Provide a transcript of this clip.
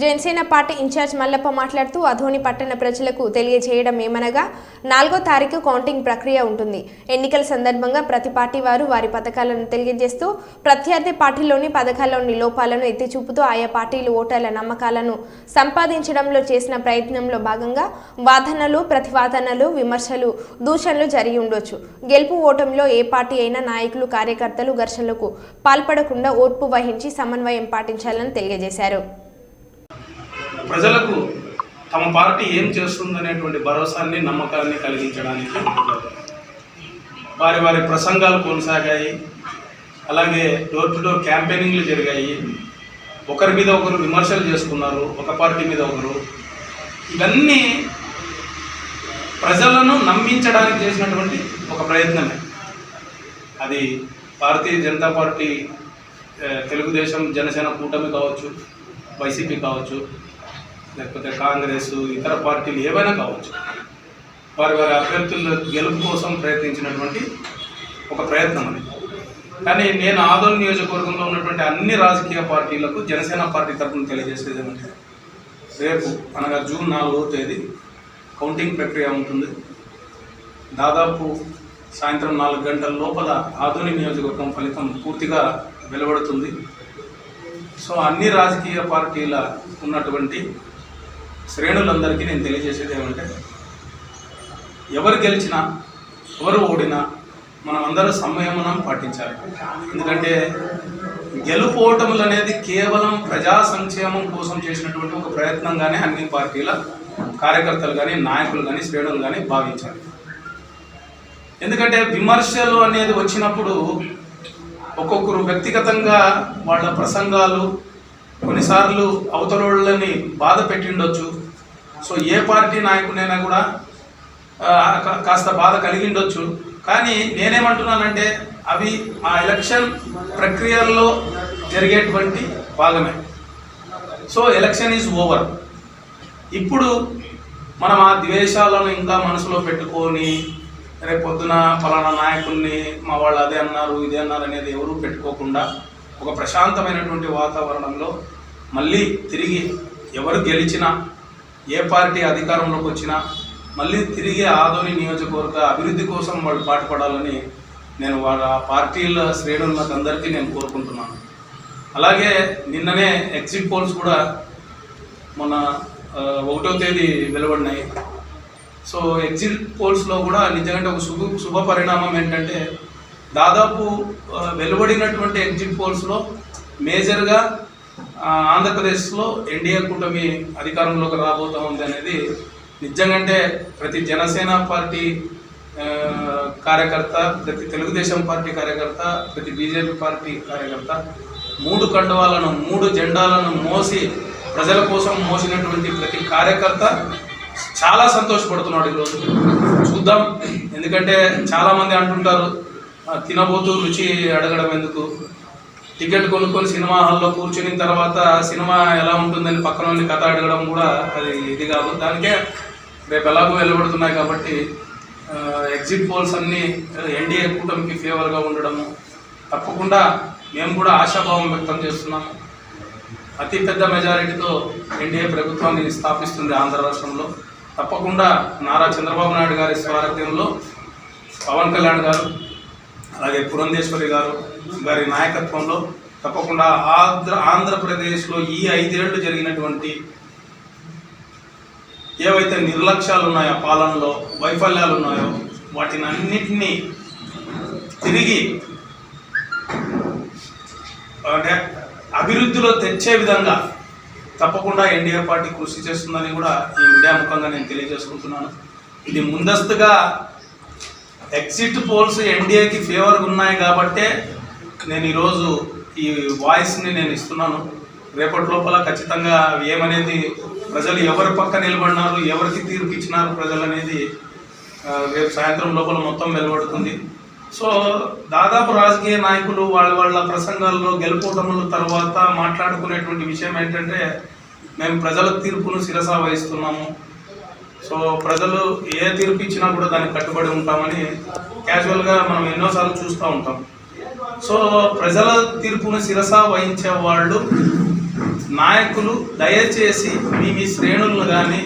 Janasena party incharge Mallappa మాట్లాడుతూ అధోని పట్టణ ప్రజలకు తెలియజేయడం ఏమనగా నాలుగో తారీఖు కౌంటింగ్ ప్రక్రియ ఉంటుంది. ఎన్నికల సందర్భంగా ప్రతి పార్టీ వారు వారి పథకాలను తెలియజేస్తూ ప్రత్యర్థి పార్టీలోని పథకాల్లోని లోపాలను ఎత్తి చూపుతూ ఆయా పార్టీలు ఓటర్ల నమ్మకాలను సంపాదించడంలో చేసిన ప్రయత్నంలో భాగంగా వాదనలు ప్రతివాదనలు విమర్శలు దూషణలు జరిగి ఉండొచ్చు. గెలుపు ఓటంలో ఏ పార్టీ అయినా నాయకులు కార్యకర్తలు ఘర్షణలకు పాల్పడకుండా ఓర్పు వహించి సమన్వయం పాటించాలని తెలియజేశారు. ప్రజలకు తమ పార్టీ ఏం చేస్తుందనేటువంటి భరోసాన్ని నమ్మకాన్ని కలిగించడానికి వారి వారి ప్రసంగాలు కొనసాగాయి. అలాగే డోర్ టు డోర్ క్యాంపెయినింగ్లు జరిగాయి. ఒకరి మీద ఒకరు విమర్శలు చేసుకున్నారు ఒక పార్టీ మీద ఒకరు. ఇవన్నీ ప్రజలను నమ్మించడానికి చేసినటువంటి ఒక ప్రయత్నమే. అది భారతీయ జనతా పార్టీ తెలుగుదేశం జనసేన కూటమి కావచ్చు వైసీపీ కావచ్చు లేకపోతే కాంగ్రెస్ ఇతర పార్టీలు ఏవైనా కావచ్చు వారి వారి అభ్యర్థుల గెలుపు కోసం ప్రయత్నించినటువంటి ఒక ప్రయత్నం అనేది కానీ నేను ఆదోన్ నియోజకవర్గంలో ఉన్నటువంటి అన్ని రాజకీయ పార్టీలకు జనసేన పార్టీ తరఫున తెలియజేసేది ఏమంటే రేపు అనగా జూన్ నాలుగో తేదీ కౌంటింగ్ ప్రక్రియ ఉంటుంది. దాదాపు సాయంత్రం నాలుగు గంటల లోపల ఆధునిక నియోజకవర్గం ఫలితం పూర్తిగా వెలువడుతుంది. సో అన్ని రాజకీయ పార్టీల ఉన్నటువంటి శ్రేణులందరికీ నేను తెలియజేసేది ఏమంటే ఎవరు గెలిచినా ఎవరు ఓడినా మనం అందరూ సంయమనం పాటించాలి. ఎందుకంటే గెలుపటములు అనేది కేవలం ప్రజా సంక్షేమం కోసం చేసినటువంటి ఒక ప్రయత్నంగానే అన్ని పార్టీల కార్యకర్తలు కానీ నాయకులు కానీ శ్రేణులు కానీ భావించాలి. ఎందుకంటే విమర్శలు అనేది వచ్చినప్పుడు ఒక్కొక్కరు వ్యక్తిగతంగా వాళ్ళ ప్రసంగాలు కొన్నిసార్లు అవతలోళ్ళని బాధ పెట్టిండొచ్చు. సో ఏ పార్టీ నాయకుడైనా కూడా కాస్త బాధ కలిగిండొచ్చు. కానీ నేనేమంటున్నానంటే అవి ఆ ఎలక్షన్ ప్రక్రియల్లో జరిగేటువంటి భాగమే. So election is over. ఇప్పుడు మనం ఆ ద్వేషాలను ఇంకా మనసులో పెట్టుకొని రేపు పొద్దున ఫలానా నాయకుల్ని మా వాళ్ళు అదే అన్నారు ఇదే అన్నారు అనేది ఎవరూ పెట్టుకోకుండా ఒక ప్రశాంతమైనటువంటి వాతావరణంలో మళ్ళీ తిరిగి ఎవరు గెలిచినా ఏ పార్టీ అధికారంలోకి వచ్చినా మళ్ళీ తిరిగి ఆదోని నియోజకవర్గ అభివృద్ధి కోసం వాళ్ళు పాటుపడాలని నేను వాళ్ళ పార్టీల శ్రేణులకు అందరికీ నేను కోరుకుంటున్నాను. అలాగే నిన్ననే ఎగ్జిట్ పోల్స్ కూడా మొన్న ఒకటో తేదీ వెలువడినాయి. సో ఎగ్జిట్ పోల్స్లో కూడా నిజంగా ఒక శుభ శుభ పరిణామం ఏంటంటే దాదాపు వెలువడినటువంటి ఎగ్జిట్ పోల్స్లో మేజర్గా ఆంధ్రప్రదేశ్లో ఎన్డీఏ కూటమి అధికారంలోకి రాబోతా ఉంది అనేది నిజంగంటే ప్రతి జనసేన పార్టీ కార్యకర్త ప్రతి తెలుగుదేశం పార్టీ కార్యకర్త ప్రతి బీజేపీ పార్టీ కార్యకర్త మూడు కండువాలను మూడు జెండాలను మోసి ప్రజల కోసం మోసినటువంటి ప్రతి కార్యకర్త చాలా సంతోషపడుతున్నాడు ఈరోజు. చూద్దాం. ఎందుకంటే చాలామంది అంటుంటారు తినబోతూ రుచి అడగడం ఎందుకు? టికెట్ కొనుక్కొని సినిమా హాల్లో కూర్చుని తర్వాత సినిమా ఎలా ఉంటుందని పక్కన ఉండి కథ అడగడం కూడా అది ఇది కాదు. దానికే రేపు ఎలాగో వెళ్ళబడుతున్నాయి కాబట్టి ఎగ్జిట్ పోల్స్ అన్నీ ఎన్డీఏ కూటమికి ఫేవర్గా ఉండడము తప్పకుండా మేము కూడా ఆశాభావం వ్యక్తం చేస్తున్నాము. అతి పెద్ద మెజారిటీతో ఎన్డీఏ ప్రభుత్వాన్ని స్థాపిస్తుంది ఆంధ్ర రాష్ట్రంలో. తప్పకుండా నారా చంద్రబాబు నాయుడు గారి స్వారథ్యంలో పవన్ కళ్యాణ్ గారు అలాగే పురంధేశ్వరి గారు గారి నాయకత్వంలో తప్పకుండా ఆంధ్ర ఆంధ్రప్రదేశ్లో ఈ ఐదేళ్ళు జరిగినటువంటి ఏవైతే నిర్లక్ష్యాలు ఉన్నాయో పాలనలో వైఫల్యాలు ఉన్నాయో వాటిని అన్నిటినీ తిరిగి అంటే అభివృద్ధిలో తెచ్చే విధంగా తప్పకుండా ఎన్డీఏ పార్టీ కృషి చేస్తుందని కూడా ఈ మీడియా ముఖంగా నేను తెలియజేసుకుంటున్నాను. ఇది ముందస్తుగా ఎగ్జిట్ పోల్స్ ఎన్డీఏకి ఫేవర్గా ఉన్నాయి కాబట్టే నేను ఈరోజు ఈ వాయిస్ని నేను ఇస్తున్నాను. రేపటి లోపల ఖచ్చితంగా అవి ఏమనేది ప్రజలు ఎవరి పక్క నిలబడినారు ఎవరికి తీర్పు ఇచ్చినారు ప్రజలు అనేది రేపు సాయంత్రం లోపల మొత్తం వెలువడుతుంది. సో దాదాపు రాజకీయ నాయకులు వాళ్ళ వాళ్ళ ప్రసంగాల్లో గెలుపోటముల తర్వాత మాట్లాడుకునేటువంటి విషయం ఏంటంటే మేము ప్రజల తీర్పును శిరసా వహిస్తున్నాము. సో ప్రజలు ఏ తీర్పు ఇచ్చినా కూడా దానికి కట్టుబడి ఉంటామని క్యాజువల్గా మనం ఎన్నోసార్లు చూస్తూ ఉంటాం. సో ప్రజల తీర్పును శిరస వహించే వాళ్ళు నాయకులు దయచేసి మీ మీ శ్రేణులను కానీ